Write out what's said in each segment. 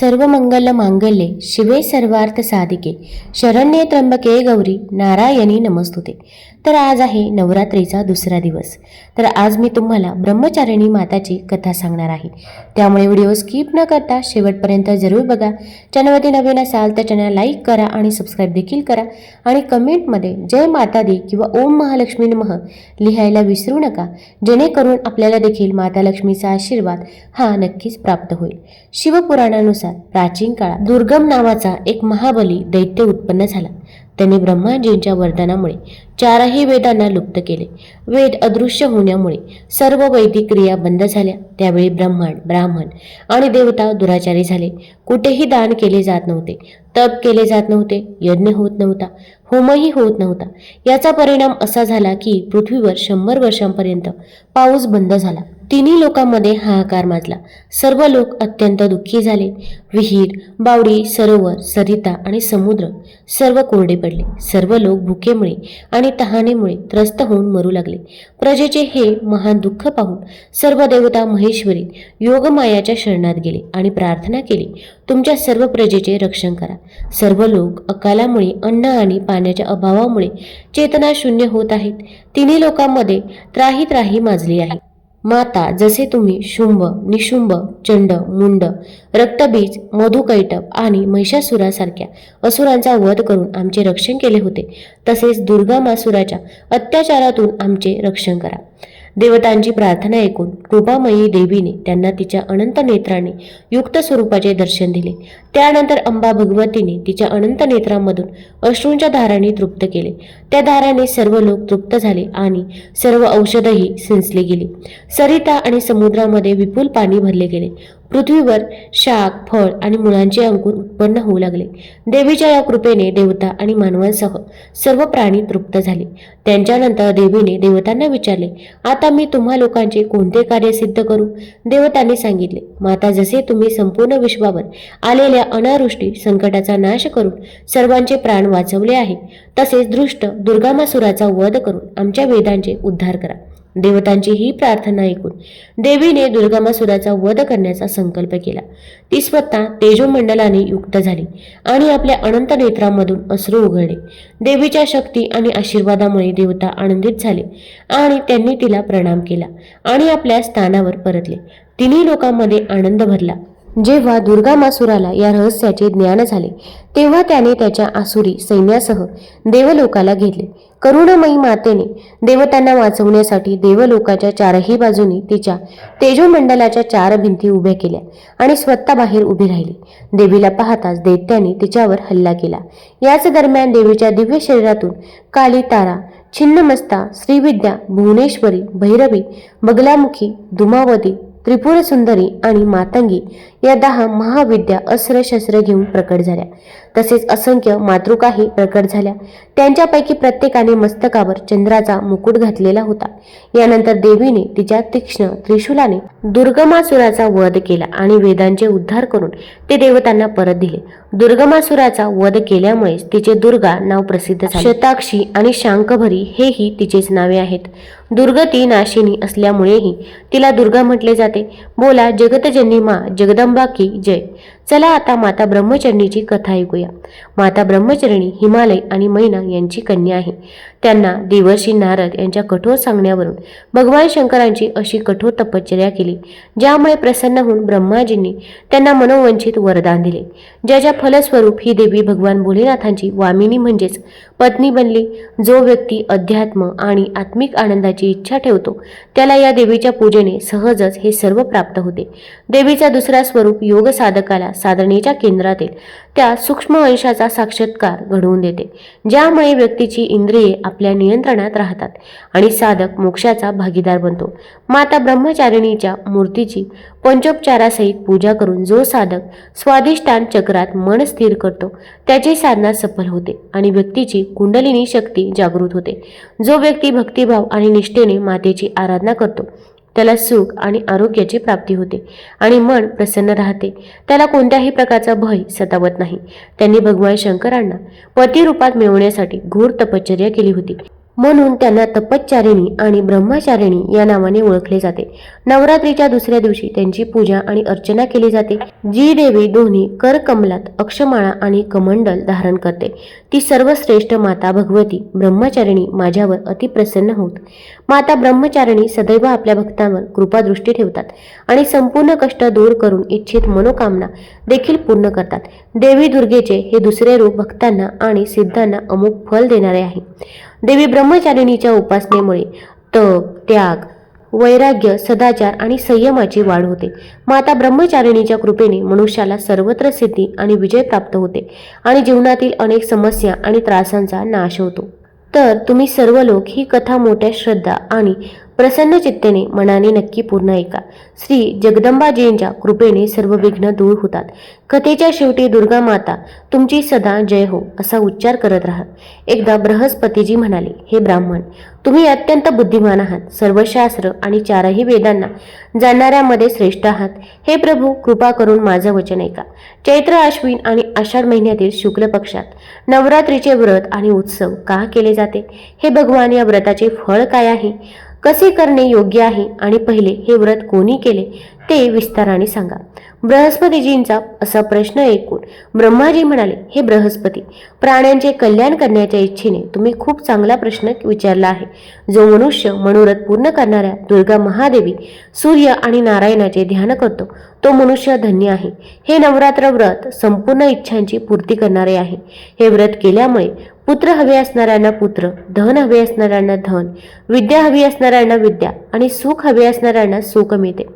सर्व मंगल मांगल्ये शिवे सर्वार्थ साधिके. शरण्ये त्र्यंबके गौरी नारायणी नमस्तुते. तर आज आहे नवरात्रीचा दुसरा दिवस. तर आज मी तुम्हाला ब्रह्मचारिणी माताची कथा सांगणार आहे. त्यामुळे व्हिडिओ स्किप न करता शेवटपर्यंत जरूर बघा. चॅनलवरती नवीन असाल तर चॅनल लाईक करा आणि सबस्क्राईब देखील करा. आणि कमेंटमध्ये जय माता दी किंवा ओम महालक्ष्मी नमः लिहायला विसरू नका. जेणेकरून आपल्याला देखील माता लक्ष्मीचा आशीर्वाद हा नक्कीच प्राप्त होईल. शिवपुराणानुसार प्राचीन काळात दुर्गम नावाचा एक महाबली दैत्य उत्पन्न झाला. त्याने ब्रह्माजींच्या वरदानामुळे चारही वेदांना लुप्त केले. वेद अदृश्य होण्यामुळे सर्व वैदिक क्रिया बंद झाल्या. त्यावेळी ब्रह्मांड ब्राह्मण आणि देवता दुराचारी झाले. कुठेही दान केले जात नव्हते तप केले जात नव्हते यज्ञ होत नव्हता होमही होत नव्हता. याचा परिणाम असा झाला की पृथ्वीवर शंभर वर्षांपर्यंत पाऊस बंद झाला. तिन्ही लोकांमध्ये हाहाकार माजला. सर्व लोक अत्यंत दुःखी झाले. विहीर बावडी सरोवर सरिता आणि समुद्र सर्व कोरडे पडले. सर्व लोक भुकेमुळे आणि तहानेमुळे त्रस्त होऊन मरू लागले. प्रजेचे हे महान दुःख पाहून सर्व देवता महेश्वरी योगमायाच्या शरणात गेले आणि प्रार्थना केली तुमच्या सर्व प्रजेचे रक्षण करा. सर्व लोक अकालामुळे अन्न आणि पाण्याच्या अभावामुळे चेतना शून्य होत आहेत. तिन्ही लोकांमध्ये त्राही त्राही माजली आहे. माता जसे तुम्ही शुंभ निशुंभ चंड मुंड रक्तबीज मधुकैटप आणि महिषासुरासारख्या असुरांचा वध करून आमचे रक्षण केले होते तसेच दुर्गामासुराच्या अत्याचारातून आमचे रक्षण करा. देवतांची प्रार्थना ऐकून कृपामयी देवीने त्यांना तिच्या अनंत नेत्राने युक्त स्वरूपाचे दर्शन दिले. त्यानंतर अंबा भगवतीने तिच्या अनंत नेत्रांमधून अश्रूंच्या धाराने तृप्त केले. त्या धाराने सर्व लोक तृप्त झाले आणि सर्व औषधही सिंचली गेली. सरिता आणि समुद्रामध्ये विपुल पाणी भरले गेले. पृथ्वीवर शाक फळ आणि मुळांचे अंकुर उत्पन्न होऊ लागले. देवीच्या या कृपेने देवता आणि मानवांसह सर्व प्राणी तृप्त झाले. त्यांच्यानंतर देवीने देवतांना विचारले आता मी तुम्हा लोकांचे कोणते कार्य सिद्ध करू? देवतांनी सांगितले माता जसे तुम्ही संपूर्ण विश्वावर आलेल्या अनावृष्टी संकटाचा नाश करून सर्वांचे प्राण वाचवले आहे तसेच दृष्ट दुर्गामासुराचा वध करून आमच्या वेदांचे उद्धार करा. देवतांची ही प्रार्थना ऐकून देवीने दुर्गामासुराचा वध करण्याचा संकल्प केला. ती स्वतः तेजोमंडलाने युक्त झाली आणि आपल्या अनंत नेत्रांमधून अश्रू उघडले. देवीच्या शक्ती आणि आशीर्वादामुळे देवता आनंदित झाले आणि त्यांनी तिला प्रणाम केला आणि आपल्या स्थानावर परतले. तिन्ही लोकांमध्ये आनंद भरला. जेव्हा दुर्गा मासुराला या रहस्याचे ज्ञान झाले तेव्हा त्याने त्याच्या आसुरी सैन्यासह देवलोकाला घेतले. करुणामयी मातेने देवतांना वाचवण्यासाठी देवलोकाच्या चारही बाजूनी तिच्या तेजोमंडलाच्या चार भिंती उभ्या केल्या आणि स्वतः बाहेर उभी राहिली. देवीला पाहताच दैत्याने तिच्यावर हल्ला केला. याच दरम्यान देवीच्या दिव्य शरीरातून काली तारा छिन्नमस्ता श्रीविद्या भुवनेश्वरी भैरवी बगलामुखी धुमावती त्रिपुर सुंदरी आणि मातंगी या दहा महाविद्या अस्त्र शस्त्र घेऊन प्रकट झाल्या. तसेच असंख्य मातृकाही प्रकट झाल्या. त्यांच्यापैकी प्रत्येकाने मस्तकावर चंद्राचा मुकुट घातलेला होता. यानंतर देवीने तिच्या तीक्ष्ण त्रिशूलाने दुर्गमासुराचा वध केला आणि वेदांचे उद्धार करून ते देवतांना परत दिले. दुर्गमासुराचा वध केल्यामुळेच तिचे दुर्गा नाव प्रसिद्ध झाले. शताक्षी आणि शांकभरी हेही तिचेच नावे आहेत. दुर्गती नाशिनी असल्यामुळेही तिला दुर्गा म्हटले जाते. बोला जगतजन्नी मा जगदंब की जय. चला आता माता ब्रह्मचरणीची कथा ऐकूया. माता ब्रह्मचरणी हिमालय आणि मैना यांची कन्या आहे. त्यांना देवर्षी नारद यांच्या कठोर सांगण्यावरून भगवान शंकरांची अशी कठोर तपश्चर्या केली ज्यामुळे प्रसन्न होऊन ब्रह्माजींनी त्यांना मनोवंचित वरदान दिले. ज्याच्या फलस्वरूप ही देवी भगवान भोलेनाथांची वामिनी म्हणजेच पत्नी बनली. जो व्यक्ती अध्यात्म आणि आत्मिक आनंदाची इच्छा ठेवतो त्याला या देवीच्या पूजेने सहजच हे सर्व प्राप्त होते. देवीचा दुसरा स्वरूप योग साधकाला साधनेच्या केंद्रातील त्या सूक्ष्म अंशाचा साक्षात्कार घडवून देते ज्यामुळे व्यक्तीची इंद्रिये आपल्या नियंत्रणात राहतात आणि साधक मोक्षाचा भागीदार बनतो. माता ब्रह्मचारिणीच्या मूर्तीची पंचोपचारासहित पूजा करून जो साधक स्वादिष्टान चक्रात मन स्थिर करतो त्याची साधना सफल होते आणि व्यक्तीची कुंडलिनी शक्ती जागृत होते. जो व्यक्ती भक्तिभाव आणि निष्ठेने मातेची आराधना करतो त्याला सुख आणि आरोग्याची प्राप्ती होते आणि मन प्रसन्न राहते. त्याला कोणत्याही प्रकारचा भय सतावत नाही. त्यांनी भगवान शंकरांना पती रूपात मिळवण्यासाठी घोर तपश्चर्या केली होती. म्हणून त्यांना तपश्चारिणी आणि ब्रह्मचारिणी या नावाने ओळखले जाते. नवरात्रीच्या दुसऱ्या दिवशी त्यांची पूजा आणि अर्चना केली जाते. जी देवी दोन्ही करकमलात अक्षमाळा आणि कमंडल धारण करते. ती सर्वश्रेष्ठ माता भगवती ब्रह्मचारिणी माझ्यावर अतिप्रसन्न होत. माता ब्रह्मचारिणी सदैव आपल्या भक्तांवर कृपादृष्टी ठेवतात आणि संपूर्ण कष्ट दूर करून इच्छित मनोकामना देखील पूर्ण करतात. देवी दुर्गेचे हे दुसरे रूप भक्तांना आणि सिद्धांना अमुक फल देणारे आहे. देवी ब्रह्मचारिणीच्या उपासनेमुळे तप त्याग वैराग्य सदाचार आणि संयमाची वाढ होते. माता ब्रह्मचारिणीच्या कृपेने मनुष्याला सर्वत्र सिद्धी आणि विजय प्राप्त होते आणि जीवनातील अनेक समस्या आणि त्रासांचा नाश होतो. तर तुम्ही सर्व लोक ही कथा मोठ्या श्रद्धा आणि प्रसन्न चित्तेने मनाने नक्की पूर्ण ऐका. श्री जगदंबाजींच्या कृपेने सर्व विघ्न दूर होतात. कथेच्या शेवटी दुर्गा माता तुमची सदा जय हो असा उच्चार करत राहा. एकदा बृहस्पतीजी म्हणाले हे ब्राह्मण तुम्ही अत्यंत बुद्धिमान आहात. सर्व शास्त्र आणि चारही वेदांना जाणणाऱ्यामध्ये श्रेष्ठ आहात. हे प्रभू कृपा करून माझं वचन ऐका. चैत्र अश्विन आणि आषाढ महिन्यातील शुक्ल पक्षात नवरात्रीचे व्रत आणि उत्सव का केले जाते? हे भगवान या व्रताचे फळ काय आहे? कसे करणे योग्य आहे आणि पहिले हे व्रत कोणी केले ते विस्ताराने सांगा. बृहस्पतीजींचा असा प्रश्न ऐकून ब्रह्माजी म्हणाले हे बृहस्पती प्राण्यांचे कल्याण करण्याच्या इच्छेने तुम्ही खूप चांगला प्रश्न विचारला आहे. जो मनुष्य मनोरथ पूर्ण करणाऱ्या दुर्गा महादेवी सूर्य आणि नारायणाचे ध्यान करतो तो मनुष्य धन्य आहे. हे नवरात्र व्रत संपूर्ण इच्छांची पूर्ती करणारे आहे. हे व्रत केल्यामुळे पुत्र हवे असणाऱ्यांना पुत्र धन हवे असणाऱ्यांना धन विद्या हवी असणाऱ्यांना विद्या. आणि सुख हवे असणाऱ्यांना सुख मिळते.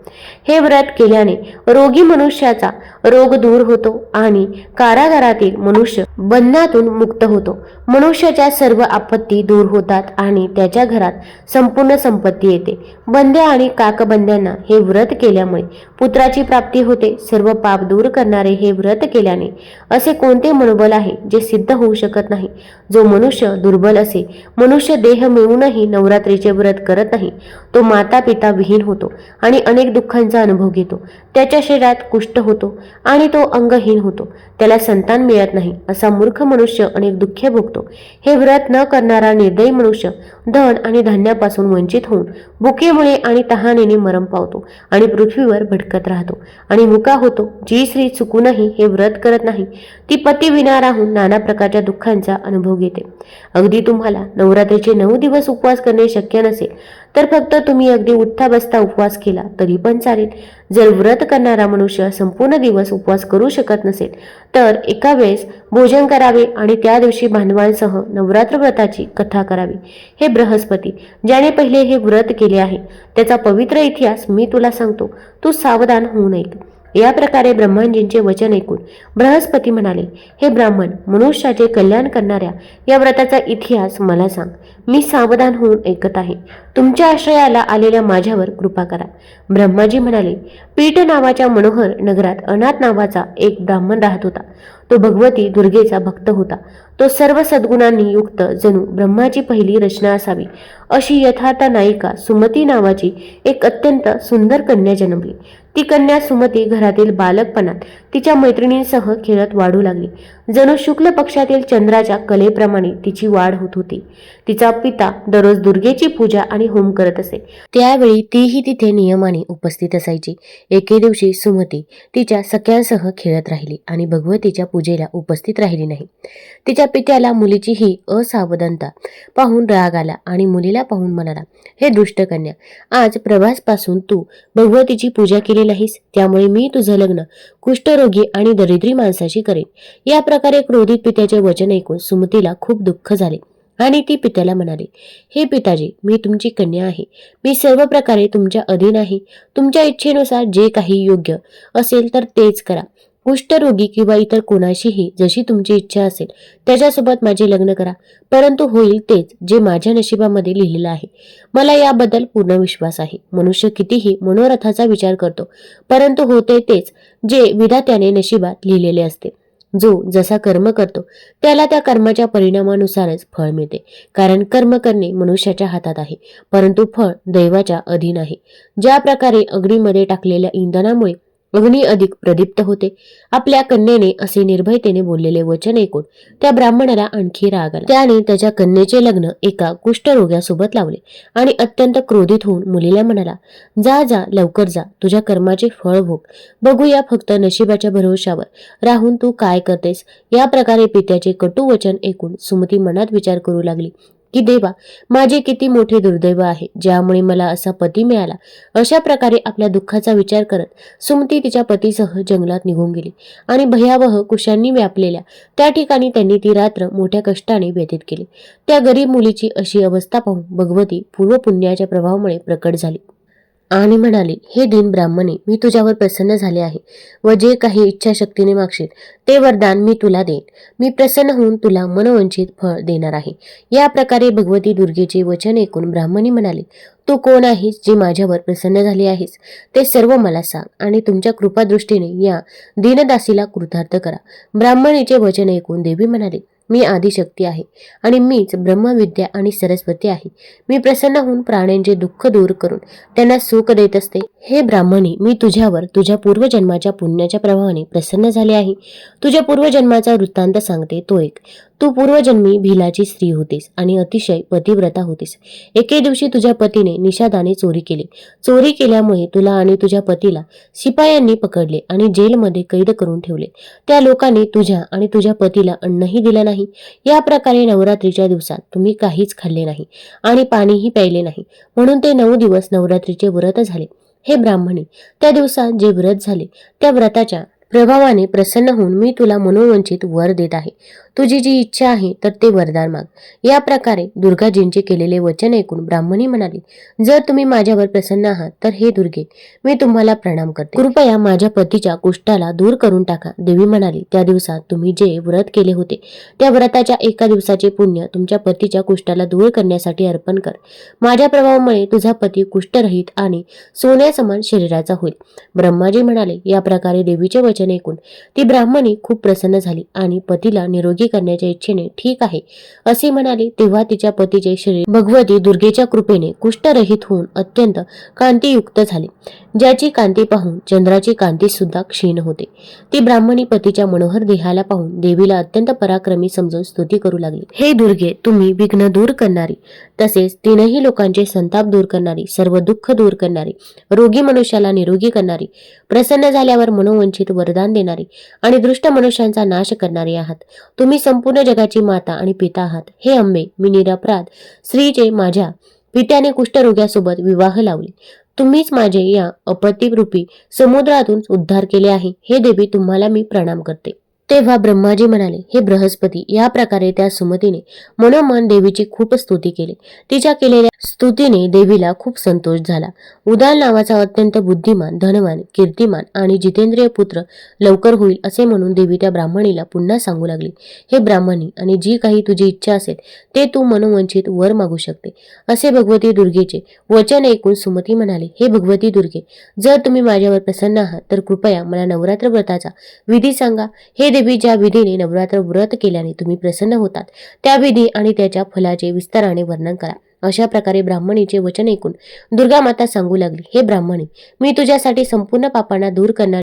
हे व्रत केल्याने रोगी मनुष्याचा रोग दूर होतो आणि कारागारातील मनुष्य बंधनातून मुक्त होतो. मनुष्याच्या सर्व आपत्ती दूर होतात आणि त्याच्या घरात संपूर्ण संपत्ती येते. बंद्या आणि काकबंद्यांना हे व्रत केल्यामुळे पुत्राची प्राप्ती होते. सर्व पाप दूर करणारे हे व्रत केल्याने असे कोणते मनोबल आहे जे सिद्ध होऊ शकत नाही? जो मनुष्य दुर्बल असे मनुष्य देह मिळूनही नवरात्रीचे व्रत करत नाही तो माता पिता विहीन होतो आणि अनेक दुःखांचा अनुभव घेतो. त्याच्या शरीरात कुष्ठ होतो आणि तो अंगहीन होतो. त्याला संतान मिळत नाही असा मूर्ख मनुष्य अनेक दुःखे भोगतो. हे व्रत न करणारा निर्दयी मनुष्य धन आणि धान्यापासून वंचित होऊन भुकेमुळे आणि तहानेने मरम पावतो आणि पृथ्वीवर भटकत राहतो. आणि मुका होतो जी स्त्री चुकूनही हे व्रत करत नाही ती पती विना राहून नाना प्रकारच्या दुःखांचा अनुभव घेते. अगदी तुम्हाला नवरात्रीचे नऊ दिवस उपवास करणे शक्य नसेल तर फक्त तुम्ही अगदी उठता बसता उपवास केला तरी पण चालेल. जर व्रत करणारा मनुष्य संपूर्ण दिवस उपवास करू शकत नसेल तर एका वेळेस भोजन करावे आणि त्या दिवशी बांधवांसह नवरात्र व्रताची कथा करावी. हे बृहस्पती ज्याने पहिले हे व्रत केले आहे त्याचा पवित्र इतिहास मी तुला सांगतो. तू सावधान होऊ नये या प्रकारे ब्रह्मांजींचे वचन ऐकून बृहस्पती म्हणाले हे ब्राह्मण मनुष्याचे कल्याण करणाऱ्या या व्रताचा इतिहास मला सांग. मी सावधान होऊन ऐकत आहे. तुमच्या आश्रयाला आलेल्या माझ्यावर कृपा करा. ब्रह्माजी म्हणाले पीठ नावाच्या मनोहर नगरात अनाथ नावाचा एक ब्राह्मण राहत होता. तो भगवती दुर्गेचा भक्त होता. तो सर्व सद्गुणांनी युक्त जणू ब्रह्माची पहिली रचना असावी अशी यथार्थ नायिका सुमती नावाची एक अत्यंत सुंदर कन्या जन्मली. ती कन्या सुमती घरातील बालकपणात तिच्या मैत्रिणींसह खेळत वाढू लागली. जणू शुक्ल पक्षातील चंद्राच्या कलेप्रमाणे तिची वाढ होत होती. तिचा पिता दररोज दुर्गेची पूजा आणि होम करत असे. त्यावेळी तीही तिथे नियमाने उपस्थित असायची. एके दिवशी सुमती तिच्या सख्यांसह खेळत राहिली आणि भगवतीच्या पूजेला उपस्थित राहिली नाही. तिच्या पित्याला मुलीची ही असावधानता पाहून राग आला आणि मुलीला पाहून म्हणाला हे दुष्ट कन्या आज प्रभासपासून तू भगवतीची पूजा केली नाहीस. त्यामुळे मी तुझं लग्न कुष्ठरोगी आणि दरिद्री माणसाशी करेन. या प्रकारे क्रोधित पित्याचे वचन ऐकून सुमतीला खूप दुःख झाले. आणि ती पित्याला म्हणाली हे पिताजी मी तुमची कन्या आहे. मी सर्व प्रकारे तुमच्या अधीन आहे. तुमच्या इच्छेनुसार जे काही योग्य असेल तर तेच करा. कुष्ठरोगी किंवा इतर कोणाशीही जशी तुमची इच्छा असेल त्याच्यासोबत माझे लग्न करा. परंतु होईल तेच जे माझ्या नशिबामध्ये लिहिलेलं आहे. मला याबद्दल पूर्ण विश्वास आहे. मनुष्य कितीही मनोरथाचा विचार करतो परंतु होते तेच जे विधात्याने नशिबात लिहिलेले असते. जो जसा कर्म करतो त्याला त्या कर्माच्या परिणामानुसारच फळ मिळते. कारण कर्म करणे मनुष्याच्या हातात आहे परंतु फळ दैवाच्या अधीन आहे. ज्या प्रकारे अग्नीमध्ये टाकलेल्या इंधनामुळे अग्नी अधिक प्रदीप्त होते. आपल्या कन्येने असे निर्भयतेने बोललेले वचन ऐकून त्या ब्राह्मणाला आणखी राग आला. त्याने त्याच्या कन्येचे लग्न एका कुष्ठरोग्यासोबत लावले आणि अत्यंत क्रोधित होऊन मुलीला म्हणाला जा जा लवकर जा. तुझ्या कर्माचे फळ भोग. बघूया फक्त नशिबाच्या भरोशावर राहून तू काय करतेस. या प्रकारे पित्याचे कटू वचन ऐकून सुमती मनात विचार करू लागली. की देवा माझे किती मोठे दुर्दैव आहे ज्यामुळे मला असा पती मिळाला. अशा प्रकारे आपल्या दुःखाचा विचार करत सुमती तिच्या पतीसह जंगलात निघून गेली आणि भयावह कुशांनी व्यापलेल्या त्या ठिकाणी त्यांनी ती रात्र मोठ्या कष्टाने व्यतीत केली. त्या गरीब मुलीची अशी अवस्था पाहून भगवती पूर्वपुण्याच्या प्रभावामुळे प्रकट झाली. आणि म्हणाली हे दिन ब्राह्मणे मी तुझ्यावर प्रसन्न झाले आहे व जे काही इच्छाशक्तीने मागशील ते वरदान मी तुला देईन. मी प्रसन्न होऊन तुला मनवंचित फळ देणार आहे. या प्रकारे भगवती दुर्गेचे वचन ऐकून ब्राह्मणी म्हणाले तू कोण आहेस जी माझ्यावर प्रसन्न झाली आहेस? ते सर्व मला सांग आणि तुमच्या कृपादृष्टीने या दीनदासीला कृतार्थ करा. ब्राह्मणीचे वचन ऐकून देवी म्हणाली मी आदिशक्ती आहे आणि मीच ब्रह्मविद्या आणि सरस्वती आहे. मी प्रसन्न होऊन प्राण्यांचे दुःख दूर करून त्यांना सुख देत असते. हे ब्राह्मणी मी तुझ्यावर तुझ्या पूर्वजन्माच्या पुण्याच्या प्रभावाने प्रसन्न झाले आहे. तुझ्या पूर्वजन्माचा वृत्तांत सांगते तो एक. तू पूर्वजन्मी भिलाची स्त्री होतीस आणि अतिशय पतिव्रता होतीस. एके दिवशी तुझ्या पतीने निषादाने चोरी केली. चोरी केल्यामुळे तुला आणि तुझ्या पतीला शिपायांनी पकडले आणि जेलमध्ये कैद करून ठेवले. त्या लोकांनी तुझ्या आणि तुझ्या पतीला अन्नही दिलं नाही. या प्रकारे नवरात्रीच्या दिवसात तुम्ही काहीच खाल्ले नाही आणि पाणीही प्यायले नाही. म्हणून ते नऊ दिवस नवरात्रीचे व्रत झाले. हे ब्राह्मणी त्या दिवसात जे व्रत झाले त्या व्रताच्या प्रभावाने प्रसन्न होऊन मी तुला मनोवंचित वर देत आहे. तुझी जी इच्छा आहे तर ते वरदान माग. या प्रकारे दुर्गाजींचे केलेले वचन ऐकून ब्राह्मणी म्हणाली जर तुम्ही माझ्यावर प्रसन्न आहात तर हे दुर्गे मी तुम्हाला प्रणाम करते. कृपया माझ्या पतीच्या कुष्ठाला दूर करून टाका. देवी म्हणाली त्या दिवसात तुम्ही जे व्रत केले होते त्या व्रताच्या एका दिवसाचे पुण्य तुमच्या पतीच्या कुष्ठाला दूर करण्यासाठी अर्पण कर. माझ्या प्रभावामुळे तुझा पती कुष्ठरहित आणि सोन्यासमान शरीराचा होईल. ब्रह्माजी म्हणाले या प्रकारे देवीचे वचन ऐकून ती ब्राह्मणी खूप प्रसन्न झाली आणि पतीला निरोगी करण्याच्या इच्छेने ठीक आहे असे म्हणाले. तेव्हा तिच्या पतीचे शरीर भगवती दुर्गेच्या कृपेने कुष्ठरहित होऊन अत्यंत कांतीयुक्त झाले. ज्याची कांती पाहून चंद्राची कांती सुद्धा क्षीण होते. ती ब्राह्मणी पतीच्या मनोहर देहाला पाहून देवीला अत्यंत पराक्रमी समजून स्तुती करू लागली. हे दुर्गे तुम्ही विघ्न दूर करणारी तसेच तीनही लोकांचे संताप दूर करणारी सर्व दुःख दूर करणारी रोगी मनुष्याला निरोगी करणारी प्रसन्न झाल्यावर मनोवंचित वरदान देणारी आणि दृष्ट मनुष्यांचा नाश करणारी आहात. तुम्ही संपूर्ण जगाची माता आणि पिता आहात. हे अंबे मी निरपराध स्त्रीचे माझ्या पित्याने कुष्ठरोग्यासोबत विवाह लावले. तुम्हीच माझे या अपतिरूपी समुद्रातून उद्धार केले आहे. हे देवी तुम्हाला मी प्रणाम करते. तेव्हा ब्रह्माजी म्हणाले हे बृहस्पती या प्रकारे त्या सुमतीने मनोमन देवीची खूप स्तुती केली. तिच्या केलेल्या स्तुतीने देवीला खूप संतोष झाला. उदाल नावाचा अत्यंत बुद्धिमान धनवान कीर्तिमान आणि जितेंद्रिय पुत्र लवकर होईल असे म्हणून देवी त्या ब्राह्मणीला पुन्हा सांगू लागली. हे ब्राह्मणी आणि जी काही तुझी इच्छा असेल ते तू मनोवंचित वर मागू शकते असे भगवती दुर्गेचे वचन ऐकून सुमती म्हणाली हे भगवती दुर्गे जर तुम्ही माझ्यावर प्रसन्न आहात तर कृपया मला नवरात्र व्रताचा विधी सांगा. हे देवी ज्या विधीने नवरात्र व्रत केल्याने तुम्ही प्रसन्न होतात त्या विधी आणि त्याच्या फलाचे विस्ताराने वर्णन करा. अशा प्रकारे ब्राह्मणीचे वचन ऐकून दुर्गा माता सांगू लागली हे ब्राह्मणी मी तुझ्यासाठी संपूर्ण पापांना दूर करणार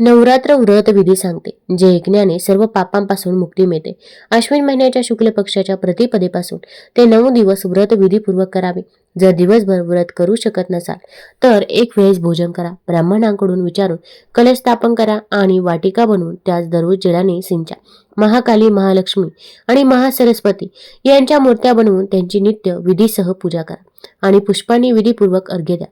नवरात्र व्रत विधी सांगते जे ऐकण्याने सर्व पापांपासून मुक्ती मिळते. अश्विन महिन्याच्या शुक्ल पक्षाच्या प्रतिपदेपासून ते नऊ दिवस व्रत विधीपूर्वक करावे. जर दिवसभर व्रत करू शकत नसाल तर एक वेळेस भोजन करा. ब्राह्मणांकडून विचारून कलश स्थापन करा आणि वाटिका बनवून त्यास दररोज जलाने सिंचा. महाकाली महालक्ष्मी आणि महासरस्वती यांच्या मूर्त्या बनवून त्यांची नित्य विधीसह पूजा करा. आणि पुष्पांनी विधीपूर्वक अर्घ्य द्या.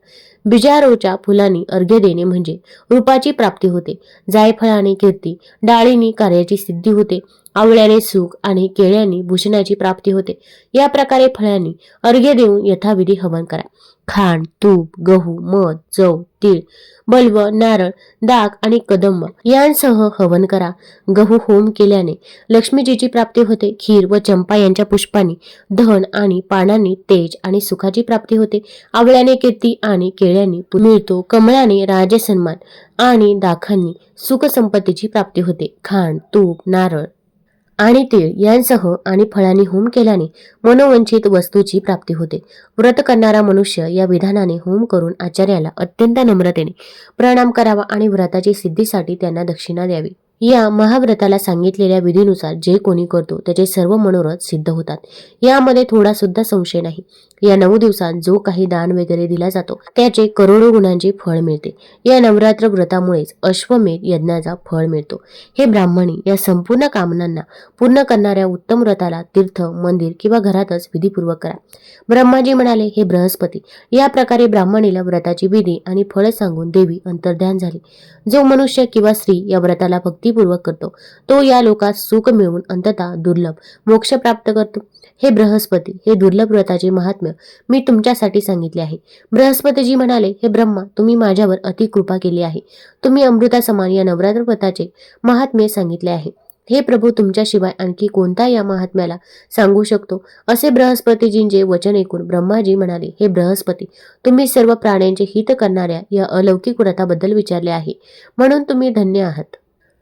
बिजारोच्या फुलांनी अर्घ्य देणे म्हणजे रूपाची प्राप्ती होते. जायफळाने कीर्ती डाळीनी कार्याची सिद्धी होते. आवळ्याने सुख आणि केळ्यांनी भूषणाची प्राप्ती होते. या प्रकारे फळांनी अर्घ्य देऊन यथाविधी हवन करा. खांड तूप गहू मध जव तीळ बल्व नारळ दाग आणि कदंब यांसह हवन करा. गहू होम केल्याने लक्ष्मीजीची प्राप्ती होते. खीर व चंपा यांच्या पुष्पांनी धन आणि पानांनी तेज आणि सुखाची प्राप्ती होते. आवळ्याने कीर्ती आणि केळ्यांनी मिळतो. कमळाने राजसन्मान आणि दाखांनी सुखसंपत्तीची प्राप्ती होते. खांड तूप नारळ आणि तीळ यांसह आणि फळांनी होम केल्याने मनोवंचित वस्तूची प्राप्ती होते. व्रत करणारा मनुष्य या विधानाने होम करून आचार्याला अत्यंत नम्रतेने प्रणाम करावा आणि व्रताची सिद्धीसाठी त्यांना दक्षिणा द्यावी. या महाव्रताला सांगितलेल्या विधीनुसार जे कोणी करतो त्याचे सर्व मनोरथ सिद्ध होतात. यामध्ये थोडा सुद्धा संशय नाही. या नऊ दिवसात जो काही दान वगैरे दिला जातो त्याचे करोडो गुणांचे फळ मिळते. या नवरात्र व्रतामुळेच अश्वमेध यज्ञाचा फळ मिळतो. हे ब्राह्मणी या संपूर्ण कामनांना पूर्ण करणाऱ्या उत्तम व्रताला तीर्थ मंदिर किंवा घरातच विधीपूर्वक करा. ब्रह्माजी म्हणाले हे बृहस्पती या प्रकारे ब्राह्मणीला व्रताची विधी आणि फळ सांगून देवी अंतर्ध्यान झाली. जो मनुष्य किंवा स्त्री या व्रताला भक्ती भक्तिपूर्वक करतो. तो या लोकात सुख मिळवून अंततः दुर्लभ मोक्ष प्राप्त करतो. हे बृहस्पती हे दुर्लभ व्रताचे महात्म्य मी तुमच्यासाठी सांगितले आहे. बृहस्पतीजी म्हणाले हे ब्रह्मा तुम्ही माझ्यावर अति कृपा केली आहे. तुम्ही अमृता समान या नवरात्र व्रताचे महात्म्य सांगितले आहे. हे प्रभू तुमच्याशिवाय आणखी कोणता या महात्म्याला सांगू शकतो? असे बृहस्पतीजींचे वचन ऐकून ब्रह्माजी म्हणाले हे बृहस्पती तुम्ही सर्व प्राण्यांचे हित करणाऱ्या या अलौकिक व्रताबद्दल विचारले आहे. म्हणून तुम्ही धन्य आहात.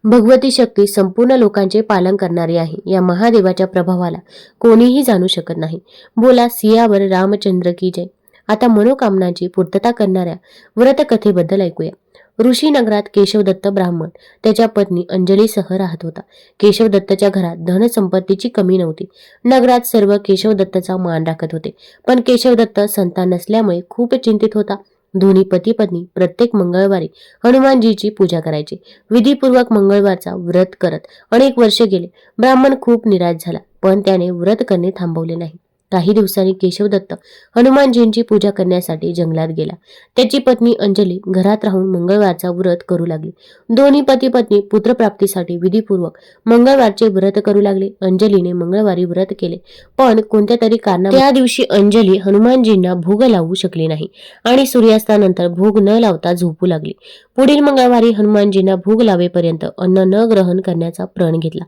भगवती शक्ती संपूर्ण लोकांचे पालन करणारी आहे. या महादेवाच्या प्रभावाला कोणीही जाणू शकत नाही. बोला सियावर रामचंद्र की जय. आता मनोकामनाची पूर्तता करणाऱ्या व्रतकथेबद्दल ऐकूया. ऋषी नगरात केशवदत्त ब्राह्मण. त्याच्या पत्नी अंजलीसह राहत होता. केशवदत्तच्या घरात धनसंपत्तीची कमी नव्हती. नगरात सर्व केशवदत्तचा मान राखत होते. पण केशवदत्त संतान नसल्यामुळे खूप चिंतित होता. दोन्ही पती पत्नी प्रत्येक मंगळवारी हनुमानजीची पूजा करायची. विधीपूर्वक मंगळवारचा व्रत करत अनेक वर्ष गेले. ब्राह्मण खूप निराश झाला पण त्याने व्रत करणे थांबवले नाही. काही दिवसांनी केशवदत्त हनुमानजींची पूजा करण्यासाठी जंगलात गेला. त्याची पत्नी अंजली घरात राहून मंगळवारचा व्रत करू लागली. दोन्ही पती पत्नी पुत्रप्राप्तीसाठी विधीपूर्वक मंगळवारचे व्रत करू लागले. अंजलीने मंगळवारी व्रत केले पण कोणत्या तरी कारणाने त्या दिवशी अंजली हनुमानजींना भोग लावू शकली नाही आणि सूर्यास्तानंतर भोग न लावता झोपू लागली. पुढील मंगळवारी हनुमानजींना भूग लावेपर्यंत अन्न न ग्रहण करण्याचा प्रण घेतला.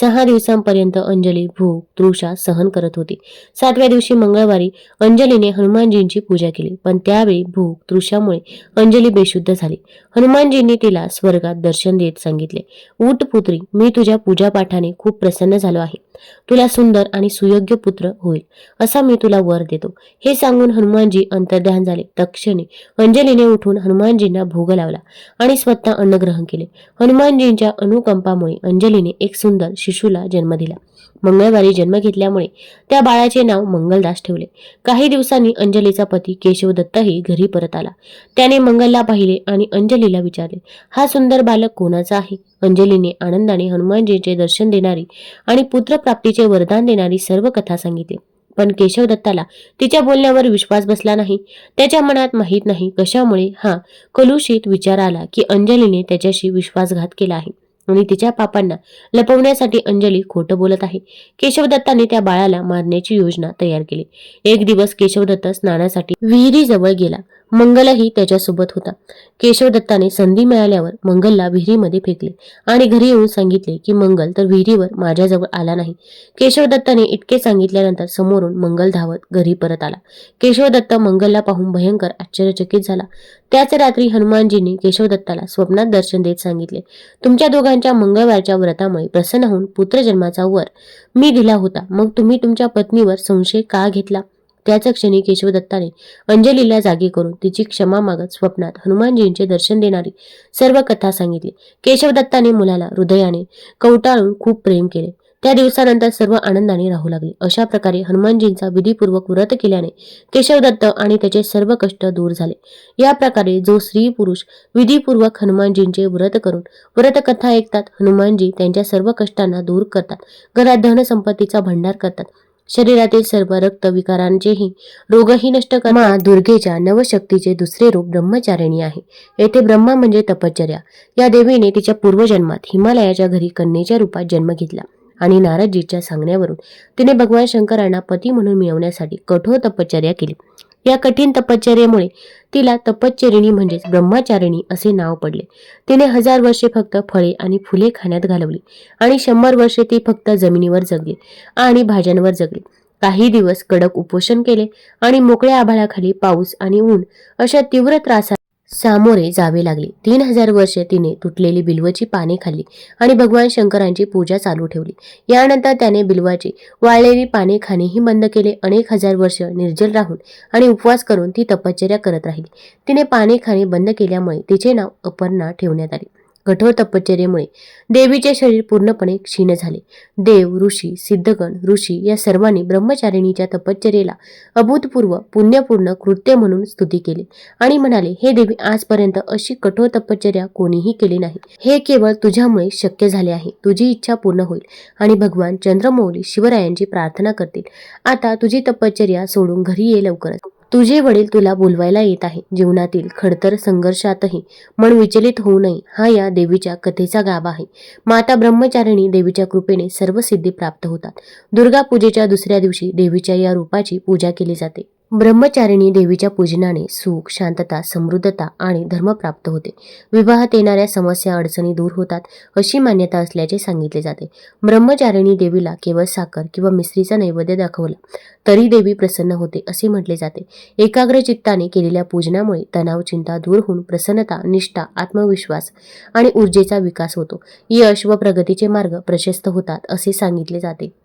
सहा दिवसांपर्यंत अंजली भूक तृषा सहन करत होती. सातव्या दिवशी मंगळवारी अंजलीने हनुमानजींची पूजा केली. पण त्यावेळी भूक तृषामुळे अंजली बेशुद्ध झाली. हनुमानजींनी तिला स्वर्गात दर्शन देत सांगितले. उठ पुत्री मी तुझ्या पूजापाठाने खूप प्रसन्न झालो आहे. तुला सुंदर आणि सुयोग्य पुत्र होईल असा मी तुला वर देतो हे सांगून हनुमानजी अंतर्ध्यान झाले. तक्षणी अंजलीने उठून हनुमानजींना भोग लावला आणि स्वतः अन्नग्रहण केले. हनुमानजींच्या अनुकंपामुळे अंजलीने एक सुंदर शिशूला जन्म दिला. मंगळवारी जन्म घेतल्यामुळे त्या बाळाचे नाव मंगलदास ठेवले. काही दिवसांनी अंजलीचा पती केशवदत्तही घरी परत आला. त्याने मंगलला पाहिले आणि अंजली अंजलीला विचारले हा सुंदर बालक कोणाचा आहे? अंजलीने आनंदाने हनुमानजीचे दर्शन देणारी आणि पुत्रप्राप्तीचे वरदान देणारी सर्व कथा सांगितली. पण केशवदत्ताला तिच्या बोलण्यावर विश्वास बसला नाही. त्याच्या मनात माहीत नाही कशामुळे हा कलुषित विचार आला की अंजलीने त्याच्याशी विश्वासघात केला आहे आणि तिच्या पापांना लपवण्यासाठी अंजली खोटं बोलत आहे. केशवदत्ताने त्या बाळाला मारण्याची योजना तयार केली. एक दिवस केशवदत्त स्नानासाठी विहिरीजवळ गेला. मंगलही त्याच्यासोबत होता. केशवदत्ताने संधी मिळाल्यावर मंगलला विहिरीमध्ये फेकले आणि घरी येऊन सांगितले की मंगल तर विहिरीवर माझ्याजवळ आला नाही. केशवदत्ताने इतके सांगितल्यानंतर समोरून मंगल धावत घरी परत आला. केशवदत्त मंगलला पाहून भयंकर आश्चर्यचकित झाला. त्याच रात्री हनुमानजींनी केशवदत्ताला स्वप्नात दर्शन देत सांगितले तुमच्या दोघांच्या मंगळवारच्या व्रतामुळे प्रसन्न होऊन पुत्रजन्माचा वर मी दिला होता. मग तुम्ही तुमच्या पत्नीवर संशय का घेतला? त्याच क्षणी केशवदत्ताने अंजलीला जागी करून तिची क्षमा मागत स्वप्नात हनुमानजींचे दर्शन देणारी सर्व कथा सांगितली. केशवदत्ताने मुलाला हृदयाने कवटाळून खूप प्रेम केले. त्या दिवसानंतर सर्व आनंदाने राहू लागले. अशा प्रकारे हनुमानजींचा विधीपूर्वक व्रत केल्याने केशवदत्त आणि त्याचे सर्व कष्ट दूर झाले. या प्रकारे जो स्त्री पुरुष विधीपूर्वक हनुमानजींचे व्रत करून व्रतकथा ऐकतात हनुमानजी त्यांच्या सर्व कष्टांना दूर करतात. घरात धनसंपत्तीचा भंडार करतात. शरीरातील सर्व रक्तविकारांचेही रोगही नष्ट करतात मा दुर्गेच्या नवशक्तीचे दुसरे रूप ब्रह्मचारिणी आहे. येथे ब्रह्मा म्हणजे तपश्चर्या. या देवीने तिच्या पूर्वजन्मात हिमालयाच्या घरी कन्येच्या रूपात जन्म घेतला आणि नारदजीच्या सांगण्यावरून तिने भगवान शंकरांना पती म्हणून मिळवण्यासाठी कठोर तपश्चर्या केली. या कठीण तपश्चर्येमुळे तिला तपश्चरिणी म्हणजेच ब्रह्मचारिणी असे नाव पडले. तिने हजार वर्षे फक्त फळे आणि फुले खाण्यात घालवली आणि शंभर वर्षे ती फक्त जमिनीवर जगली आणि भाज्यांवर जगली. काही दिवस कडक उपोषण केले आणि मोकळ्या आभाळाखाली पाऊस आणि ऊन अशा तीव्र त्रासात सामोरे जावे लागले. तीन हजार वर्ष तिने तुटलेली बिल्वची पाने खाल्ली आणि भगवान शंकरांची पूजा चालू ठेवली. यानंतर त्याने बिल्वाची वाळलेली पाने खाणेही बंद केले. अनेक हजार वर्ष निर्जल राहून आणि उपवास करून ती तपश्चर्या करत राहिली. तिने पाने खाणे बंद केल्यामुळे तिचे नाव अपर्णा ठेवण्यात आले. कठोर तपश्चर्येमुळे देवीचे शरीर पूर्णपणे क्षीण झाले. देव ऋषी सिद्धगण ऋषी या सर्वांनी ब्रह्मचारिणीच्या तपश्चर्येला अभूतपूर्व पुण्यपूर्ण कृत्य म्हणून स्तुती केली आणि म्हणाले हे देवी आजपर्यंत अशी कठोर तपश्चर्या कोणीही केली नाही. हे केवळ तुझ्यामुळे शक्य झाले आहे. तुझी इच्छा पूर्ण होईल आणि भगवान चंद्रमौली शिवरायांची प्रार्थना करतील. आता तुझी तपश्चर्या सोडून घरी ये लवकरच. तुझे वडील तुला बोलवायला येत आहे जीवनातील खडतर संघर्षातही मन विचलित होऊ नये. हा या देवीच्या कथेचा गाभा आहे. माता ब्रह्मचारिणी देवीच्या कृपेने सर्व सिद्धी प्राप्त होतात. दुर्गा पूजेच्या दुसऱ्या दिवशी देवीच्या या रूपाची पूजा केली जाते. ब्रह्मचारिणी देवीच्या पूजनाने सुख शांतता समृद्धता आणि धर्म प्राप्त होते. विवाहात येणाऱ्या समस्या अडचणी दूर होतात अशी मान्यता असल्याचे सांगितले जाते. ब्रह्मचारिणी देवीला केवळ साखर किंवा मिसरीचा नैवेद्य दाखवला तरी देवी प्रसन्न होते असे म्हटले जाते. एकाग्र चित्ताने केलेल्या पूजनामुळे तणाव चिंता दूर होऊन प्रसन्नता निष्ठा आत्मविश्वास आणि ऊर्जेचा विकास होतो. यश व प्रगतीचे मार्ग प्रशस्त होतात असे सांगितले जाते.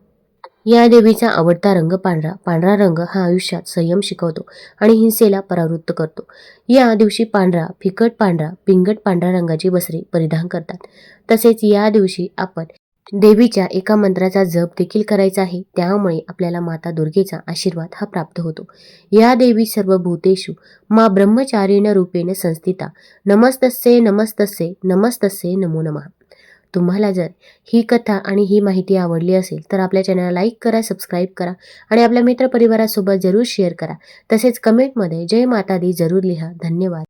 या देवीचा आवडता रंग पांढरा. पांढरा रंग हा आयुष्यात संयम शिकवतो आणि हिंसेला परावृत्त करतो. या दिवशी पांढरा फिकट पांढरा पिंगट पांढऱ्या रंगाची बसरी परिधान करतात. तसेच या दिवशी आपण देवीच्या एका मंत्राचा जप देखील करायचा आहे. त्यामुळे आपल्याला माता दुर्गेचा आशीर्वाद हा प्राप्त होतो. या देवी सर्व भूतेषु मा ब्रह्मचारिण रूपेण संस्थिता. नमस्तस्ये नमस्तस्ये नमस्तस्ये नमो नमः. तुम्हाला जर ही कथा आणि ही माहिती आवडली असेल तर आपल्या चॅनलला लाईक करा सबस्क्राईब करा आणि आपल्या मित्रपरिवारासोबत जरूर शेअर करा. तसेच कमेंटमध्ये जय माता दी जरूर लिहा. धन्यवाद.